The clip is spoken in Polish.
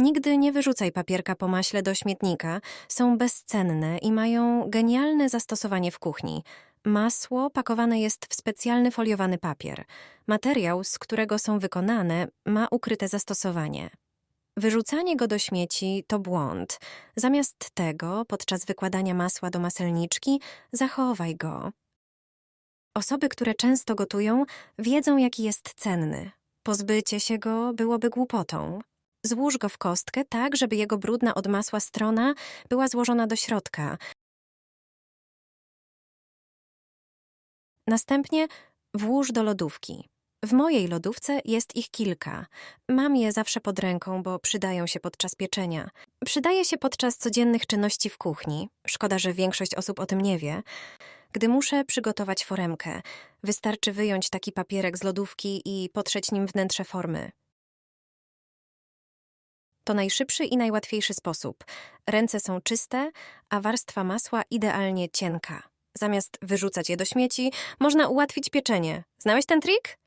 Nigdy nie wyrzucaj papierka po maśle do śmietnika. Są bezcenne i mają genialne zastosowanie w kuchni. Masło pakowane jest w specjalny foliowany papier. Materiał, z którego są wykonane, ma ukryte zastosowanie. Wyrzucanie go do śmieci to błąd. Zamiast tego, podczas wykładania masła do maselniczki, zachowaj go. Osoby, które często gotują, wiedzą, jaki jest cenny. Pozbycie się go byłoby głupotą. Złóż go w kostkę tak, żeby jego brudna od masła strona była złożona do środka. Następnie włóż do lodówki. W mojej lodówce jest ich kilka. Mam je zawsze pod ręką, bo przydają się podczas pieczenia. Przydaje się podczas codziennych czynności w kuchni. Szkoda, że większość osób o tym nie wie. Gdy muszę przygotować foremkę, wystarczy wyjąć taki papierek z lodówki i potrzeć nim wnętrze formy. To najszybszy i najłatwiejszy sposób. Ręce są czyste, a warstwa masła idealnie cienka. Zamiast wyrzucać je do śmieci, można ułatwić pieczenie. Znałeś ten trik?